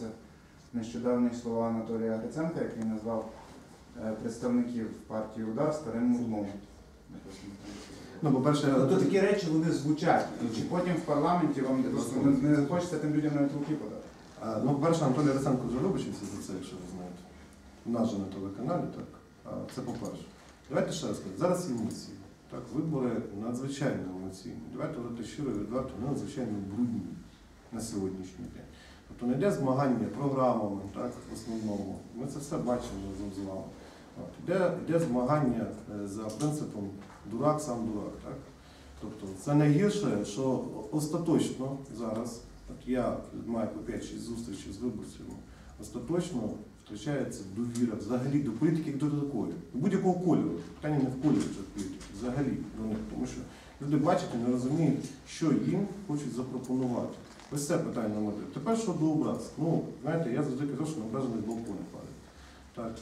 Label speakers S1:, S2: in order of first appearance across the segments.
S1: Це нещодавні слова Анатолія Гриценка, який назвав е, представників партії Удар старим мудлом.
S2: Ну, по-перше,
S1: Тобто такі речі вони звучать. Чи потім в парламенті вам просто не, хочеться тим людям навіть руки подати.
S2: А, Ну, по-перше, Анатолій Росенко вже вибачився за це, якщо ви знаєте. У нас же на телеканалі, так. А, Це по-перше. Давайте ще раз сказати, зараз емоції. Так, вибори надзвичайно емоційні. Давайте говорити щиро і відверто, вони надзвичайно брудні на сьогоднішній день. Тобто не йде змагання програмами, так, в основному. Ми це все бачимо разом з вами. Йде, йде змагання е, за принципом дурак сам дурак. Так? Тобто це найгірше, що остаточно зараз, от я маю по 5-6 зустрічей з виборцями, остаточно втрачається довіра взагалі до політики як до такої, будь-якого кольору. Питання не в кольорі політики, взагалі до них. Тому що люди бачать і не розуміють, що їм хочуть запропонувати. Ось це питання номер один. Тепер щодо образ. Ну, знаєте, я завжди кажу, що на ображених балкони падає. Так.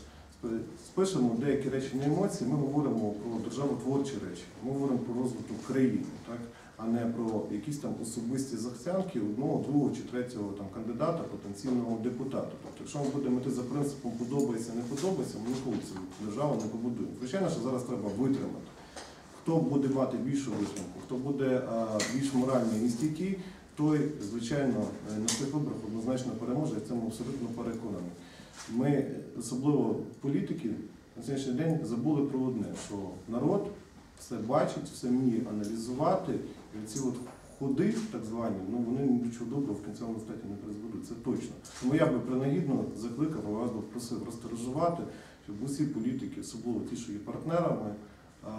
S2: Спишемо деякі речі на емоції, ми говоримо про державотворчі речі, ми говоримо про розвиток країни, так? а не про якісь там особисті захцянки одного, другого чи третього там, кандидата, потенційного депутата. Тобто, якщо ми будемо йти за принципом подобається, не подобається, ми ніколи цю державу не побудуємо. Звичайно, що зараз треба витримати. Хто буде мати більшу витримку, хто буде а, більш моральний і стійкий, той, звичайно, е, на цих виборах однозначно переможе, я в цьому абсолютно переконаний. Ми, особливо політики, на сьогоднішній день забули про одне, що народ все бачить, все вміє аналізувати, і ці от ходи, так звані, ну вони нічого доброго в кінцевому статі не призведуть, це точно. Тому я би принагідно закликав, а вас би просив розтережувати, щоб усі політики, особливо ті, що є партнерами, е,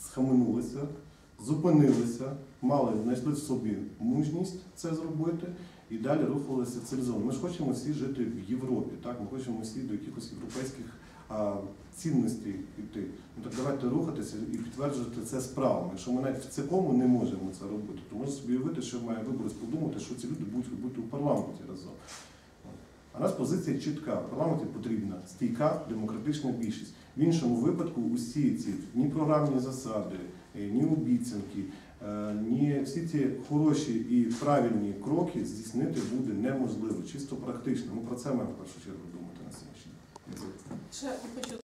S2: схаменулися, зупинилися, мали, знайшли в собі мужність це зробити і далі рухалися цивілізовано. Ми ж хочемо всі жити в Європі, так? ми хочемо всі до якихось європейських а, цінностей йти. Ну так давайте рухатися і підтверджувати це справами. Якщо ми навіть в цілому не можемо це робити, то можна собі уявити, що має виборець подумати, що ці люди будуть робити у парламенті разом. А нас позиція чітка. Парламенті потрібна стійка демократична більшість. В іншому випадку усі ці ні програмні засади, ні обіцянки, е, ні всі ці хороші і правильні кроки здійснити буде неможливо, чисто практично. Ми про це маємо в першу чергу думати на
S3: хочу